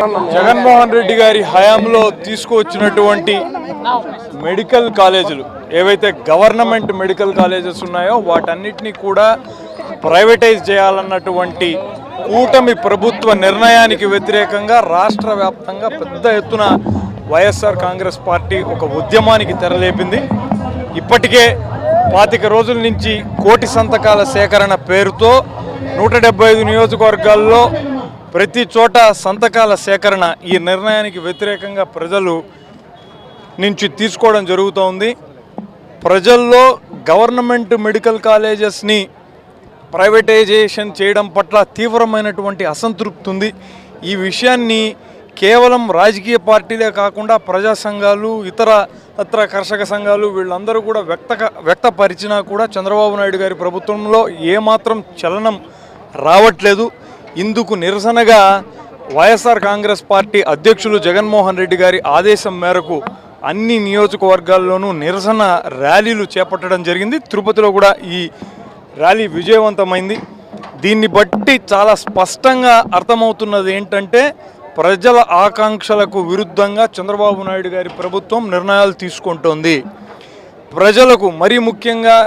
జగన్మోహన్ రెడ్డి గారి హయాంలో తీసుకువచ్చినటువంటి మెడికల్ కాలేజీలు ఏవైతే గవర్నమెంట్ మెడికల్ కాలేజెస్ ఉన్నాయో వాటన్నిటినీ కూడా ప్రైవేటైజ్ చేయాలన్నటువంటి కూటమి ప్రభుత్వ నిర్ణయానికి వ్యతిరేకంగా రాష్ట్ర వ్యాప్తంగా పెద్ద ఎత్తున వైఎస్ఆర్ కాంగ్రెస్ పార్టీ ఒక ఉద్యమానికి తెరలేపింది. ఇప్పటికే పాతిక రోజుల నుంచి కోటి సంతకాల సేకరణ పేరుతో నూట డెబ్బై ఐదు నియోజకవర్గాల్లో ప్రతి చోట సంతకాల సేకరణ ఈ నిర్ణయానికి వ్యతిరేకంగా ప్రజలు నుంచి తీసుకోవడం జరుగుతోంది. ప్రజల్లో గవర్నమెంట్ మెడికల్ కాలేజెస్ని ప్రైవేటైజేషన్ చేయడం పట్ల తీవ్రమైనటువంటి అసంతృప్తి ఉంది. ఈ విషయాన్ని కేవలం రాజకీయ పార్టీలే కాకుండా ప్రజా సంఘాలు ఇతర ఇతర కర్షక సంఘాలు వీళ్ళందరూ కూడా వ్యక్త వ్యక్తపరిచినా కూడా చంద్రబాబు నాయుడు గారి ప్రభుత్వంలో ఏమాత్రం చలనం రావట్లేదు. ఇందుకు నిరసనగా వైఎస్ఆర్ కాంగ్రెస్ పార్టీ అధ్యక్షులు జగన్మోహన్ రెడ్డి గారి ఆదేశం మేరకు అన్ని నియోజకవర్గాల్లోనూ నిరసన ర్యాలీలు చేపట్టడం జరిగింది. తిరుపతిలో కూడా ఈ ర్యాలీ విజయవంతమైంది. దీన్ని బట్టి చాలా స్పష్టంగా అర్థమవుతున్నది ఏంటంటే ప్రజల ఆకాంక్షలకు విరుద్ధంగా చంద్రబాబు నాయుడు గారి ప్రభుత్వం నిర్ణయాలు తీసుకుంటోంది. ప్రజలకు మరీ ముఖ్యంగా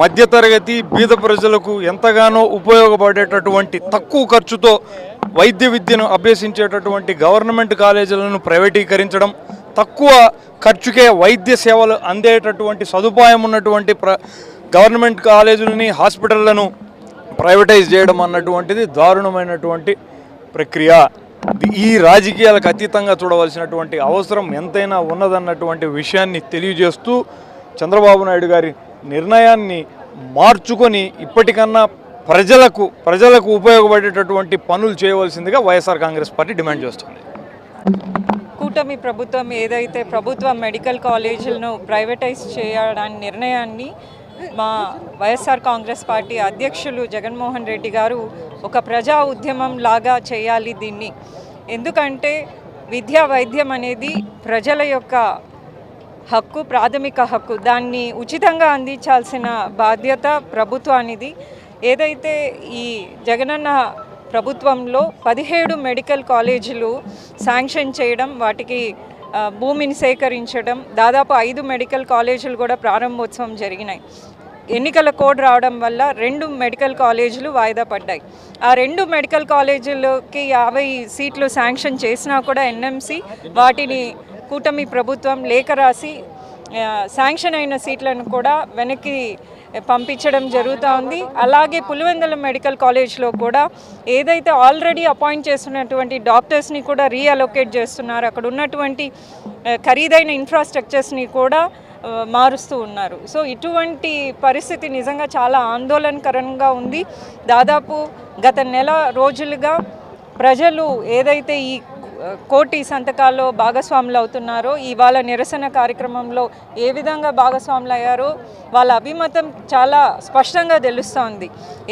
మధ్యతరగతి బీద ప్రజలకు ఎంతగానో ఉపయోగపడేటటువంటి తక్కువ ఖర్చుతో వైద్య విద్యను అభ్యసించేటటువంటి గవర్నమెంట్ కాలేజీలను ప్రైవేటీకరించడం తక్కువ ఖర్చుకే వైద్య సేవలు అందేటటువంటి సదుపాయం ఉన్నటువంటి ప్ర గవర్నమెంట్ కాలేజీలని హాస్పిటళ్ళను ప్రైవేటైజ్ చేయడం అన్నటువంటిది దారుణమైనటువంటి ప్రక్రియ. ఈ రాజకీయాలకు అతీతంగా చూడవలసినటువంటి అవసరం ఎంతైనా ఉన్నదన్నటువంటి విషయాన్ని తెలియజేస్తూ చంద్రబాబు నాయుడు గారి నిర్ణయాన్ని మార్చుకొని ఇప్పటికన్నా ప్రజలకు ప్రజలకు ఉపయోగపడేటటువంటి పనులు చేయవలసిందిగా వైఎస్ఆర్ కాంగ్రెస్ పార్టీ డిమాండ్ చేస్తుంది. కూటమి ప్రభుత్వం ఏదైతే ప్రభుత్వ మెడికల్ కాలేజీలను ప్రైవేటైజ్ చేయడానికి నిర్ణయాన్ని మా వైఎస్ఆర్ కాంగ్రెస్ పార్టీ అధ్యక్షులు జగన్మోహన్ రెడ్డి గారు ఒక ప్రజా ఉద్యమం లాగా చేయాలి దీన్ని. ఎందుకంటే విద్యా వైద్యం అనేది ప్రజల యొక్క హక్కు ప్రాథమిక హక్కు దాన్ని ఉచితంగా అందించాల్సిన బాధ్యత ప్రభుత్వానిది. ఏదైతే ఈ జగనన్న ప్రభుత్వంలో పదిహేడు మెడికల్ కాలేజీలు శాంక్షన్ చేయడం వాటికి భూమిని సేకరించడం దాదాపు ఐదు మెడికల్ కాలేజీలు కూడా ప్రారంభోత్సవం జరిగినాయి. ఎన్నికల కోడ్ రావడం వల్ల రెండు మెడికల్ కాలేజీలు వాయిదా పడ్డాయి. ఆ రెండు మెడికల్ కాలేజీలకి యాభై సీట్లు శాంక్షన్ చేసినా కూడా ఎన్ఎంసి వాటిని కూటమి ప్రభుత్వం లేఖ రాసి శాంక్షన్ అయిన సీట్లను కూడా వెనక్కి పంపించడం జరుగుతూ ఉంది. అలాగే పులివెందుల మెడికల్ కాలేజ్లో కూడా ఏదైతే ఆల్రెడీ అపాయింట్ చేస్తున్నటువంటి డాక్టర్స్ని కూడా రీఅలొకేట్ చేస్తున్నారు అక్కడ ఉన్నటువంటి ఖరీదైన ఇన్ఫ్రాస్ట్రక్చర్స్ని కూడా మారుస్తూ ఉన్నారు. సో ఇటువంటి పరిస్థితి నిజంగా చాలా ఆందోళనకరంగా ఉంది. దాదాపు గత నెల రోజులుగా ప్రజలు ఏదైతే ఈ కోటి సంతకాల్లో భాగస్వాములు అవుతున్నారో ఇవాళ నిరసన కార్యక్రమంలో ఏ విధంగా భాగస్వాములు అయ్యారో వాళ్ళ అభిమతం చాలా స్పష్టంగా తెలుస్తోంది.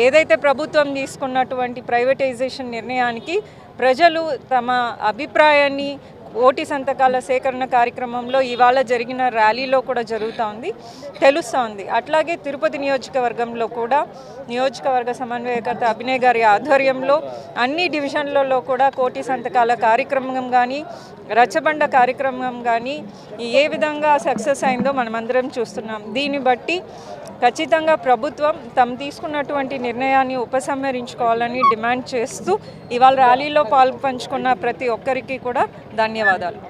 ఏదైతే ప్రభుత్వం తీసుకున్నటువంటి ప్రైవేటైజేషన్ నిర్ణయానికి ప్రజలు తమ అభిప్రాయాన్ని ఓటి సంతకాల సేకరణ కార్యక్రమంలో ఇవాళ జరిగిన ర్యాలీలో కూడా జరుగుతూ ఉంది తెలుస్తోంది అట్లాగే తిరుపతి నియోజకవర్గంలో కూడా నియోజకవర్గ సమన్వయకర్త అభినయ్ గారి ఆధ్వర్యంలో అన్ని డివిజన్లలో కూడా కోటి సంతకాల కార్యక్రమం కానీ రచ్చబండ కార్యక్రమం కానీ ఏ విధంగా సక్సెస్ అయిందో మనమందరం చూస్తున్నాం. దీన్ని బట్టి ఖచ్చితంగా ప్రభుత్వం తమ తీసుకున్నటువంటి నిర్ణయాన్ని ఉపసంహరించుకోవాలని డిమాండ్ చేస్తూ ఇవాళ ర్యాలీలో పాల్పంచుకున్న ప్రతి ఒక్కరికి కూడా ధన్యవాదాలు.